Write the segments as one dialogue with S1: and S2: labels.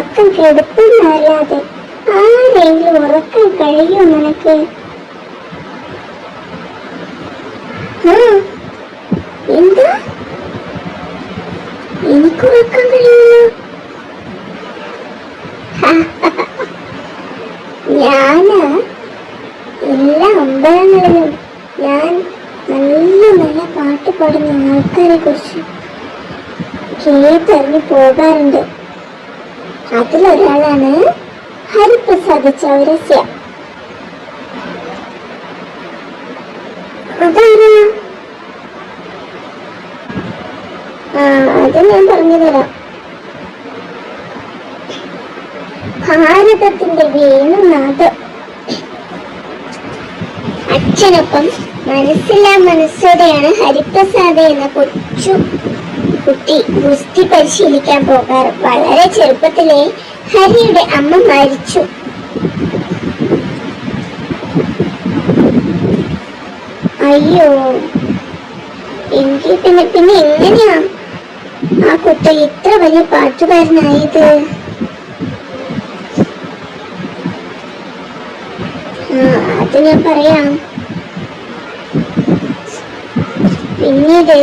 S1: ഉറക്കം കെടുത്തുന്നല്ലാതെ ആരെങ്കിലും ഉറക്കം കഴിയോ നിനക്ക്? എന്താ? എനിക്ക് ഉറക്കം കഴിയുന്നു ഞാൻ? എല്ലാ അമ്പലങ്ങളിലും ഞാൻ നല്ല നല്ല പാട്ട് പാടുന്ന ആൾക്കാരെ കുറിച്ച് കേട്ടറിഞ്ഞു പോകാറുണ്ട്. അതിലൊരാളാണ് ഹരിപ്രസാദ് ചൗരസ്യ അത് ഞാൻ പറഞ്ഞു തരാം ഭാരതത്തിന്റെ വേണുനാഥ് അച്ഛനൊപ്പം മനസ്സില്ലാ മനസ്സോടെയാണ് ഹരിപ്രസാദ് എന്ന കൊച്ചു കുട്ടി ഗുസ്തി പരിശീലിക്കാൻ പോകാറ്. വളരെ ചെറുപ്പത്തിലെ ഹരിയുടെ അമ്മ മരിച്ചു. അയ്യോ എനിക്ക് പിന്നെ പിന്നെ എങ്ങനെയാ? ആ കുട്ടി ഇത്ര വലിയ പാട്ടുകാരനായത്? അത് ഞാൻ പറയാം. പിന്നീട്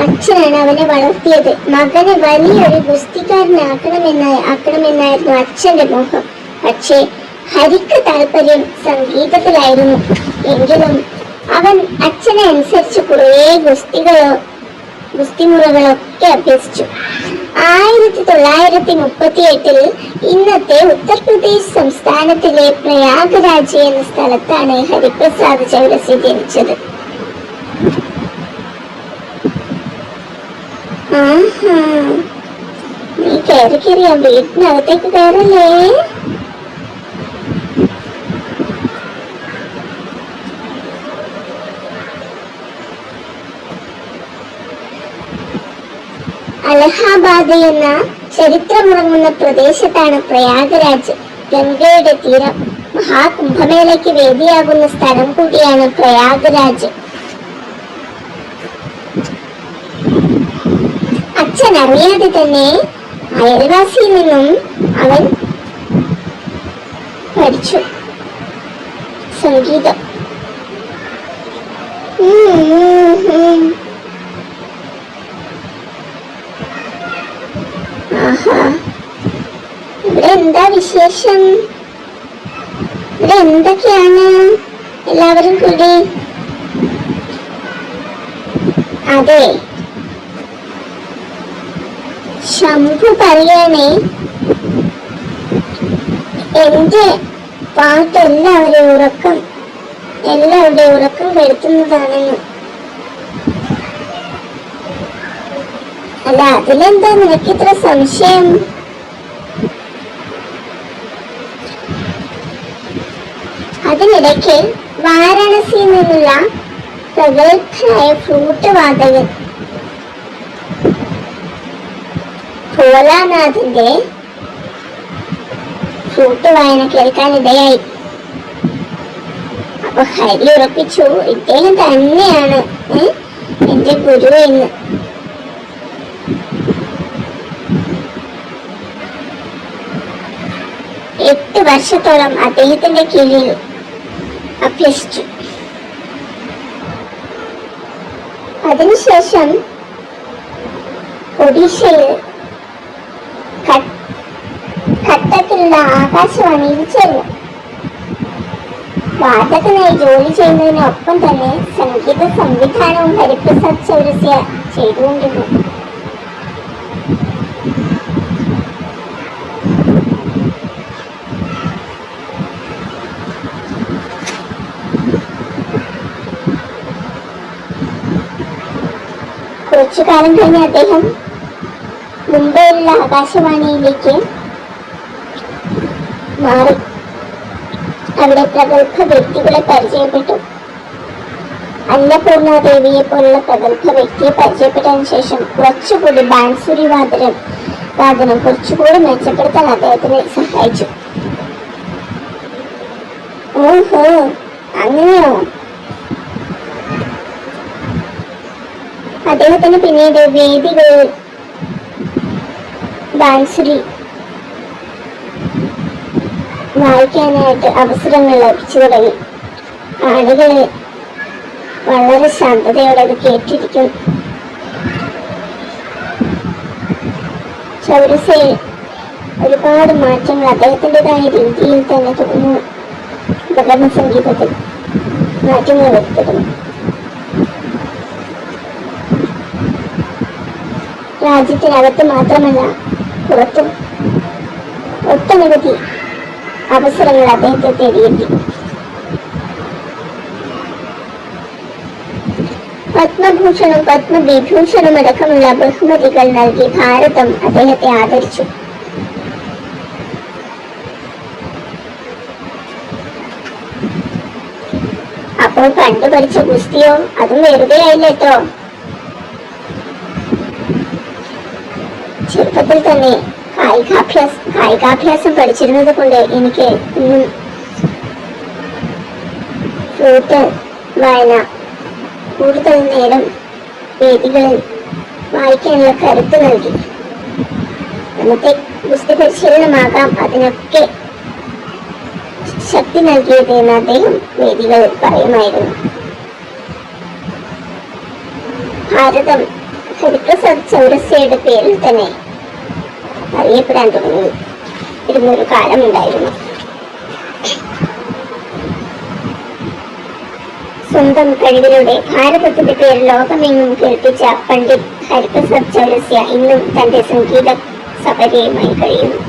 S1: അച്ഛനാണ് അവനെ വളർത്തിയത്. മകനെ വലിയൊരു ഗുസ്തിക്കാരനാക്കണമെന്നായി ആക്കണമെന്നായിരുന്നു അച്ഛന്റെ മോഹം. പക്ഷേ ഹരിക്ക് താല്പര്യം സംഗീതത്തിലായിരുന്നു. എങ്കിലും അവൻ അച്ഛനെ അനുസരിച്ച് കുറെ ഗുസ്തികളോ ഗുസ്തിമുറകളൊക്കെ അഭ്യസിച്ചു. ആയിരത്തി തൊള്ളായിരത്തി മുപ്പത്തി എട്ടിൽ ഇന്നത്തെ ഉത്തർപ്രദേശ് സംസ്ഥാനത്തിലെ പ്രയാഗരാജ് എന്ന സ്ഥലത്താണ് ഹരിപ്രസാദ് ചൗരസി ജനിച്ചത്. നീ കയറി കയറി ആ വീട്ടിനകത്തേക്ക് കയറല്ലേ അലഹാബാദ് എന്ന ചരിത്രമുറങ്ങുന്ന പ്രദേശത്താണ് പ്രയാഗരാജ്. ഗംഗയുടെ തീരം മഹാകുംഭമേളയ്ക്ക് വേദിയാകുന്ന സ്ഥലം കൂടിയാണ് പ്രയാഗരാജ്. അറിയാതെ തന്നെ അയൽവാസിയിൽ നിന്നും അവൻ പഠിച്ചു സംഗീതം. ഇവിടെ എന്താ വിശേഷം? ഇവിടെ എന്തൊക്കെയാണ്? എല്ലാവരും കൂടി. അതെ. ശംഭു പറയണേ എന്റെ പാട്ട് എല്ലാവരെയും ഉറക്കം എല്ലാവരുടെ ഉറക്കം കെടുത്തുന്നതാണെന്ന്. അല്ല അതിലെന്താ നിനക്ക് ഇത്ര സംശയം? അതിനിടയ്ക്ക് വാരാണസിയിൽ നിന്നുള്ള പ്രഗത്ഭനായ ഫ്രൂട്ട് വാദകൻ ഭോലാനാഥിന്റെ ഫ്ലൂട്ട് വായന കേൾക്കാനിടയായി അപ്പൊ ഹരി ഉറപ്പിച്ചു ഇദ്ദേഹം തന്നെയാണ് എന്റെ ഗുരു എന്ന്. എട്ട് വർഷത്തോളം അദ്ദേഹത്തിന്റെ കീഴിൽ അഭ്യസിച്ചു. അതിനുശേഷം ഒഡീഷയിൽ കട്ടക്കിലുള്ള ആകാശവാണിയിൽ ചേർന്നു വാദകനായി ജോലി ചെയ്യുന്നതിനൊപ്പം തന്നെ സംഗീത സംവിധാനവും ഹരിപ്രസാദ് ചൗരസ്യ ചെയ്തുകൊണ്ടിരുന്നു. കുറച്ചു കാലം കഴിഞ്ഞ് അദ്ദേഹം മുംബൈയിലുള്ള ആകാശവാണിയിലേക്ക് മാറി. അവിടെ പ്രഗത്ഭ വ്യക്തികളെ പരിചയപ്പെട്ടു. അന്നപൂർണ ദേവിയെ പോലുള്ള പ്രഗത്ഭ വ്യക്തിയെ പരിചയപ്പെട്ടതിന് ശേഷം കുറച്ചുകൂടി ബാൻസുരി വാദനം വാദനം കുറച്ചുകൂടി മെച്ചപ്പെടുത്താൻ അദ്ദേഹത്തിനെ സഹായിച്ചു. ഓഹോ അങ്ങനെയോ? അദ്ദേഹത്തിന് പിന്നീട് വേദികളിൽ ബാൻസുരി വായിക്കാനായിട്ട് അവസരങ്ങൾ ലഭിച്ചു തുടങ്ങി. ആളുകൾ വളരെ ശാന്തതയോടെ അത് കേട്ടിരിക്കും. ചൗരസയിൽ ഒരുപാട് മാറ്റങ്ങൾ അദ്ദേഹത്തിന്റെതായ രീതിയിൽ തന്നെ തോന്നുന്നു ഉപകരണ സംഗീതത്തിൽ മാറ്റങ്ങൾ വരുത്തുന്നു രാജ്യത്തിനകത്ത് മാത്രമല്ല പുറത്തും ഒട്ടനവധി അവസരങ്ങൾ അദ്ദേഹത്തെ തേടിയെത്തി. പത്മഭൂഷണം പത്മവിഭൂഷണം അടക്കമുള്ള ബഹുമതികൾ നൽകി ഭാരതം അദ്ദേഹത്തെ ആദരിച്ചു. അപ്പോൾ കണ്ടുപഠിച്ച ഗുസ്തിയോ അതും വെറുതെ ആയില്ല ചെറുപ്പത്തിൽ തന്നെ കായികാഭ്യാസം കായികാഭ്യാസം പഠിച്ചിരുന്നത് കൊണ്ട് എനിക്ക് ഇന്നും ഫ്ലൂട്ട് വായന കൂടുതൽ നേരം വേദികളിൽ വായിക്കാനുള്ള കരുത്ത് നൽകി. അന്നത്തെ ഗുസ്തി പരിശീലനമാകാം അതിനൊക്കെ ശക്തി നൽകിയത് എന്ന് അദ്ദേഹം വേദികളിൽ പറയുമായിരുന്നു. ഭാരതം ഹരിപ്രസാദ് ചൗരസ്യയുടെ പേരിൽ തന്നെ അറിയപ്പെടാൻ തുടങ്ങി. ഇരുന്നൊരു കാലമുണ്ടായിരുന്നു സ്വന്തം കഴിവിലൂടെ ഭാരതത്തിന്റെ പേര് ലോകമെങ്ങും കേൾപ്പിച്ച പണ്ഡിറ്റ് ഹരിപ്രസാദ് ചൗരസ്യ ഇന്നും തന്റെ സംഗീത സപര്യമായി കഴിയുന്നു.